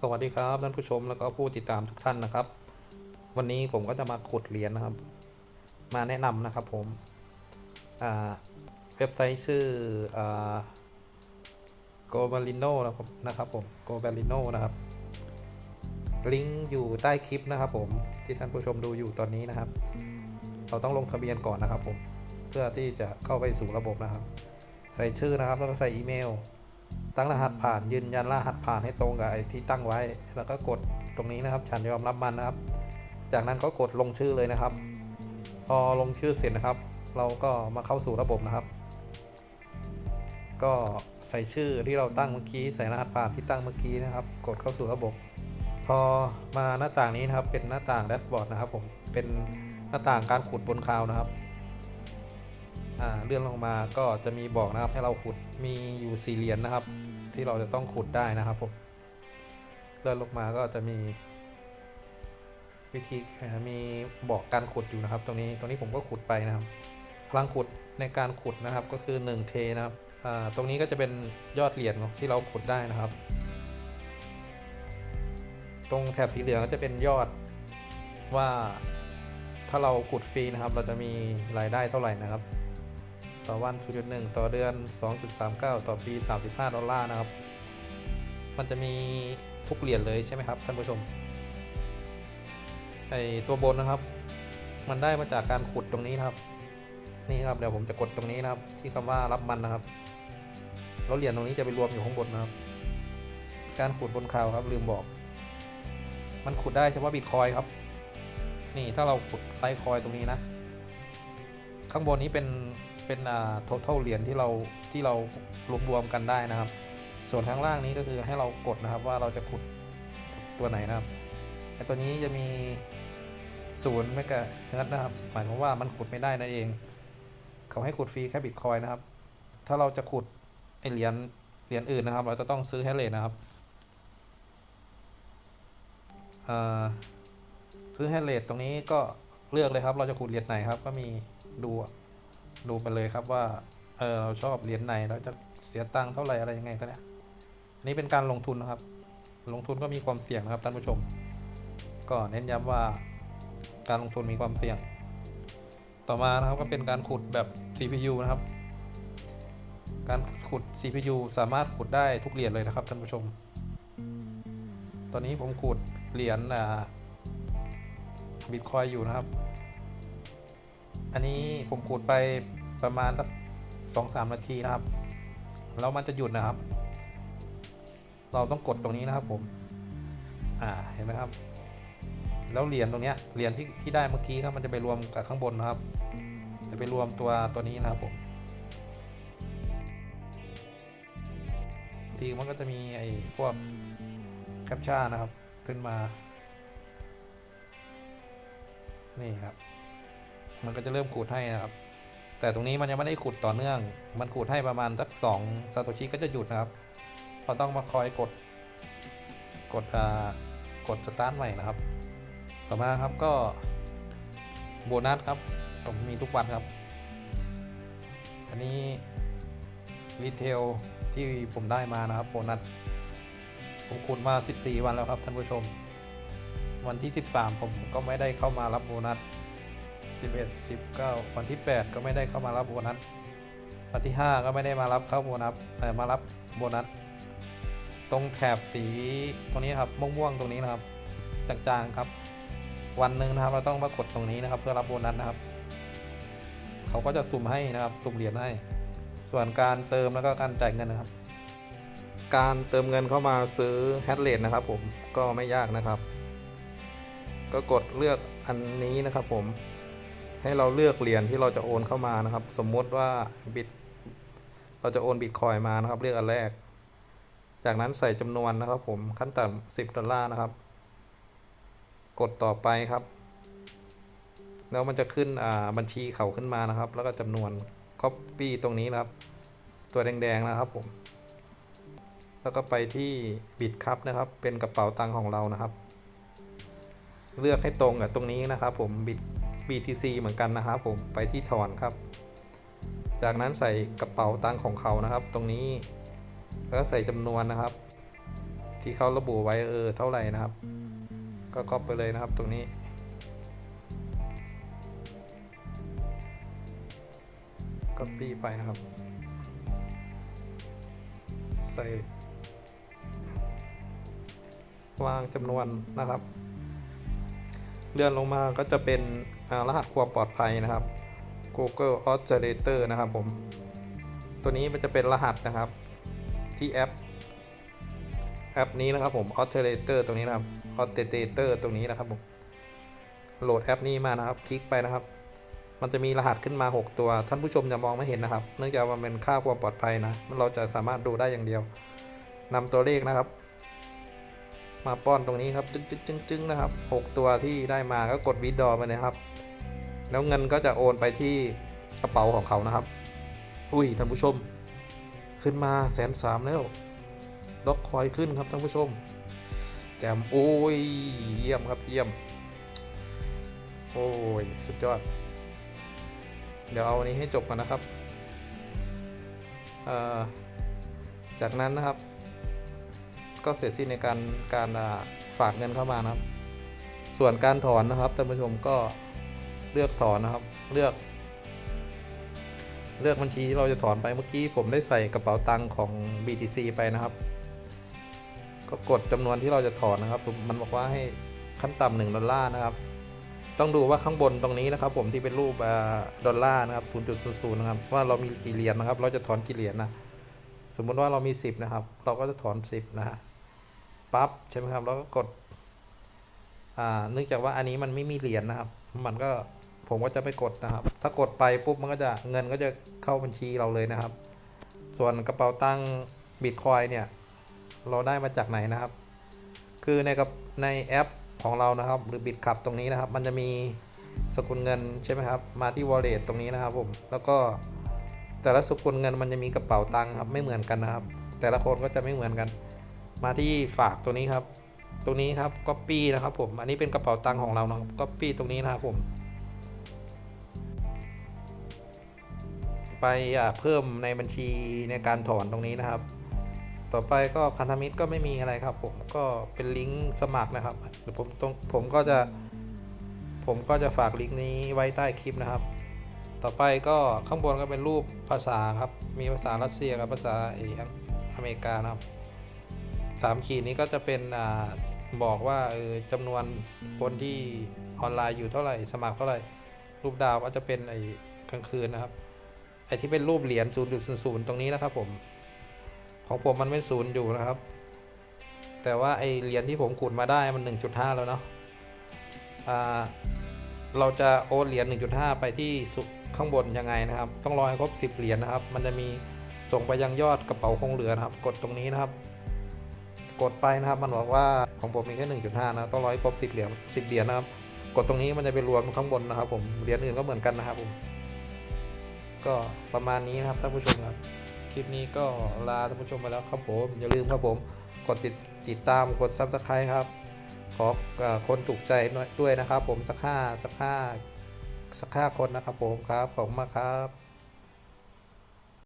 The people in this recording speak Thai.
สวัสดีครับท่านผู้ชมแล้วก็ผู้ติดตามทุกท่านนะครับ วันนี้ผมก็จะมาขุดเหรียญนะครับ มาแนะนำนะครับผมเว็บไซต์ชื่ออ g o b a l i n o นะครับนะครับผม g o b a l i n o นะครับ ลิงก์อยู่ใต้คลิปนะครับผมที่ท่านผู้ชมดูอยู่ตอนนี้นะครับ เราต้องลงทะเบียนก่อนนะครับผมเพื่อที่จะเข้าไปสู่ระบบนะครับ ใส่ชื่อนะครับแล้วก็ใส่อีเมล ตั้งรหัสผ่านยืนยันรหัสผ่านให้ตรงกับไอที่ตั้งไว้ แล้วก็กดตรงนี้นะครับ ฉันยอมรับมันนะครับ จากนั้นก็กดลงชื่อเลยนะครับ พอลงชื่อเสร็จนะครับ เราก็มาเข้าสู่ระบบนะครับ ก็ใส่ชื่อที่เราตั้งเมื่อกี้ใส่รหัสผ่านที่ตั้งเมื่อกี้นะครับ กดเข้าสู่ระบบ พอมาหน้าต่างนี้นะครับเป็นหน้าต่างแดชบอร์ดนะครับผมเป็นหน้าต่างการขุดบนคลาวนะครับ เลื่อนลงมาก็จะมีบอกนะครับให้เราขุดมีอยู่สี่เหรียญนะครับ ที่เราจะต้องขุดได้นะครับผมเลื่อนลงมาก็จะมี วิธีมีบอกการขุดอยู่นะครับ ตรงนี้ตรงนี้ผมก็ขุดไปนะครับพลังขุดในการขุดนะครับก็คือ 1 k นะครับตรงนี้ก็จะเป็นยอดเหรียญที่เราขุดได้นะครับ ตรงแถบสีเหลืองก็จะเป็นยอดว่าถ้าเราขุดฟรีนะครับ เราจะมีรายได้เท่าไหร่นะครับ ต่อวัน 0.1 ต่อเดือน 2.39 ต่อปี 35 ดอลลาร์นะครับ มันจะมีทุกเหรียญเลยใช่ไหมครับท่านผู้ชม ไอตัวบนนะครับ มันได้มาจากการขุดตรงนี้นะครับ นี่ครับเดี๋ยวผมจะกดตรงนี้นะครับ ที่คำว่ารับมันนะครับ แล้วเหรียญตรงนี้จะไปรวมอยู่ข้างบนนะครับ การขุดบนข่าวครับลืมบอก มันขุดได้เฉพาะบิตคอยครับ นี่ถ้าเราขุดไลท์คอยตรงนี้นะ ข้างบนนี้เป็น เป็นอ่า total เหรียญที่เราที่เรารวมรวมกันได้นะครับ ส่วนข้างล่างนี้ก็คือให้เรากดนะครับว่าเราจะขุดตัวไหนนะครับไอตัวนี้จะมีศูนย์เมกะเฮิร์ตนะครับ หมายความว่ามันขุดไม่ได้นั่นเอง เขาให้ขุดฟรีแค่บิตคอยนะครับ ถ้าเราจะขุดไอเหรียญเหรียญอื่นนะครับ เราจะต้องซื้อแฮชเลทนะครับซื้อแฮชเลทตรงนี้ก็เลือกเลยครับ เราจะขุดเหรียญไหนครับ ก็มีดู ดูไปเลยครับว่า เออเราชอบเหรียญไหนเราจะเสียตังค์เท่าไหร่อะไรยังไงตัวเนี้ยอันนี้เป็นการลงทุนนะครับ ลงทุนก็มีความเสี่ยงนะครับท่านผู้ชม ก็เน้นย้ำว่าการลงทุนมีความเสี่ยง ต่อมานะครับก็เป็นการขุดแบบ CPU นะครับ การขุด CPU สามารถขุดได้ทุกเหรียญเลยนะครับท่านผู้ชม ตอนนี้ผมขุดเหรียญอ่าบิตคอยอยู่นะครับ อันนี้ผมขุดไป ประมาณสักสองสามนาทีนะครับ แล้วมันจะหยุดนะครับ เราต้องกดตรงนี้นะครับผม อ่าเห็นไหมครับ แล้วเหรียญตรงเนี้ยเหรียญที่ที่ได้เมื่อกี้ครับมันจะไปรวมกับข้างบนนะครับ จะไปรวมตัวตัวนี้นะครับผมทีมันก็จะมีไอ้พวกแคปชั่นนะครับ ขึ้นมา นี่ครับ มันก็จะเริ่มขูดให้นะครับ แต่ตรงนี้มันยังไม่ได้ขุดต่อเนื่อง มันขูดให้ประมาณสักสองซาโตชิก็จะหยุดนะครับ เราต้องมาคอยกด กดอ่ากดสตาร์ทใหม่นะครับ ต่อมาครับก็โบนัสครับผมมีทุกวันครับ อันนี้รีเทลที่ผมได้มานะครับโบนัสผมขุดมา 14 วันแล้วครับท่านผู้ชม วันที่ 13 ผมก็ไม่ได้เข้ามารับโบนัส 11 19 วันที่ 8 ก็ไม่ได้เข้ามารับโบนัส วันที่ 5 ก็ไม่ได้มารับเข้าโบนัสแต่มารับโบนัส ตรงแถบสีตรงนี้ครับม่วงๆตรงนี้นะครับจางๆครับ วันหนึ่งนะครับเราต้องมากดตรงนี้นะครับ เพื่อรับโบนัสนะครับ เขาก็จะสุ่มให้นะครับ สุ่มเหรียญให้ ส่วนการเติมแล้วก็การจ่ายเงินนะครับ การเติมเงินเข้ามาซื้อแฮตเลทนะครับ ผมก็ไม่ยากนะครับ ก็กดเลือกอันนี้นะครับผม ให้เราเลือกเหรียญที่เราจะโอนเข้ามานะครับ สมมติว่าบิตเราจะโอนบิตคอยมานะครับ เลือกอันแรก จากนั้นใส่จำนวนนะครับ ผมขั้นต่ำ10ดอลลาร์นะครับ กดต่อไปครับ แล้วมันจะขึ้นบัญชีเขาขึ้นมานะครับ แล้วก็จำนวน Copy ตรงนี้นะครับ ตัวแดงๆนะครับผมแล้วก็ไปที่บิตครับนะครับ เป็นกระเป๋าตังค์ของเรานะครับ เลือกให้ตรงกับตรงนี้นะครับ ผมบิต BTC เหมือนกันนะครับผมไปที่ถอนครับ จากนั้นใส่กระเป๋าตังค์ของเขานะครับ ตรงนี้แล้วใส่จำนวนนะครับ ที่เขาระบุไว้เออเท่าไหร่นะครับ ก็ก๊อปไปเลยนะครับตรงนี้ก็ปี้ไปนะครับ ใส่วางจำนวนนะครับ เลื่อนลงมาก็จะเป็นรหัสความปลอดภัยนะครับ Google Authenticator นะครับผม ตัวนี้มันจะเป็นรหัสนะครับ ที่แอป แอปนี้นะครับผม Authenticator ตรงนี้นะครับ Authenticator ตรงนี้นะครับผมโหลดแอปนี้มานะครับ คลิกไปนะครับ มันจะมีรหัสขึ้นมา 6 ตัว ท่านผู้ชมจะมองไม่เห็นนะครับ เนื่องจากว่ามันเป็นค่าความปลอดภัยนะ เราจะสามารถดูได้อย่างเดียวนำตัวเลขนะครับ มาป้อนตรงนี้ครับจึ๊งจึ๊งจึ๊งจึ๊งนะครับ 6 ตัวที่ได้มาก็กดวิดดอไปเลยครับ แล้วเงินก็จะโอนไปที่กระเป๋าของเขานะครับ อุ้ยท่านผู้ชม ขึ้นมาแสนสามแล้วล็อกคอยขึ้นครับท่านผู้ชมแจมโอ้ยเยี่ยมครับเยี่ยม โอ้ยสุดยอด เดี๋ยวเอาอันนี้ให้จบกันนะครับจากนั้นนะครับ ก็เสร็จสิ้นในการการฝากเงินเข้ามานะครับ ส่วนการถอนนะครับท่านผู้ชมก็เลือกถอนนะครับเลือก เลือกบัญชีที่เราจะถอนไปเมื่อกี้ผมได้ใส่กระเป๋าตังค์ของ BTC ไปนะครับ ก็กดจำนวนที่เราจะถอนนะครับสมมันบอกว่าให้ขั้นต่ำหนึ่งดอลลาร์นะครับ ต้องดูว่าข้างบนตรงนี้นะครับ ผมที่เป็นรูปอดอลลาร์นะครับ0.00นะครับว่าเรามีกี่เหรียญนะครับ เราจะถอนกี่เหรียญนะสมมุติว่าเรามี 10 นะครับ เราก็จะถอน 10 นะฮะ ปั๊บใช่ไหมครับเราก็กดอ่าเนื่องจากว่าอันนี้มันไม่มีเหรียญนะครับ มันก็ผมก็จะไปกดนะครับ ถ้ากดไปปุ๊บมันก็จะเงินก็จะเข้าบัญชีเราเลยนะครับ ส่วนกระเป๋าตังค์บิตคอยเนี่ยเราได้มาจากไหนนะครับ คือในกับในแอปของเรานะครับ หรือบิตคับตรงนี้นะครับ มันจะมีสกุลเงินใช่ไหมครับ มาที่ wallet ตรงนี้นะครับผมแล้วก็แต่ละสกุลเงินมันจะมีกระเป๋าตังค์ครับไม่เหมือนกันนะครับ แต่ละคนก็จะไม่เหมือนกัน มาที่ฝากตัวนี้ครับ ตรงนี้ครับ copy นะครับผม อันนี้เป็นกระเป๋าตังค์ของเรานะครับ copy ตรงนี้นะครับผม ไปเพิ่มในบัญชีในการถอนตรงนี้นะครับ ต่อไปก็พันธมิตรก็ไม่มีอะไรครับ ผมก็เป็นลิงก์สมัครนะครับเดี๋ยวผมตรงผมก็จะ ผมก็จะฝากลิงก์นี้ไว้ใต้คลิปนะครับ ต่อไปก็ข้างบนก็เป็นรูปภาษาครับ มีภาษารัสเซียกับภาษาออเมริกานะครับ สามขีดนี้ก็จะเป็นอบอกว่าเออจำนวนคนที่ออนไลน์อยู่เท่าไหร่ สมัครเท่าไหร่ รูปดาวก็จะเป็นไอ้กลางคืนนะครับไอ้ที่เป็นรูปเหรียญ0.00 ตรงนี้นะครับผม ของผมมันไม่ศูนย์อยู่นะครับ แต่ว่าไอเหรียญที่ผมขุดมาได้มัน 1.5 แล้วเนาะเราจะโอนเหรียญ1.5 ไปที่ข้างบนยังไงนะครับ ต้องรอให้ครบ 10 เหรียญนะครับ มันจะมีส่งไปยังยอดกระเป๋าคงเหลือนะครับ กดตรงนี้นะครับ กดไปนะครับ มันบอกว่าของผมมีแค่ 1.5 นะต้องร้อให้ครบ10เหรียญ10เหรียญนะครับ กดตรงนี้มันจะไปรวมข้างบนนะครับ ผมเหรียญอื่นก็เหมือนกันนะครับผมก็ประมาณนี้นะครับท่านผู้ชมครับคลิปนี้ก็ลาท่านผู้ชมไปแล้วครับผมอย่าลืมครับผมกดติดติดตามกด Subscribe ครับขอเอ่อคนถูกใจด้วยนะครับ ผมสักห้าสักห้าสักห้าคนนะครับผมครับขอบคุณมากครับ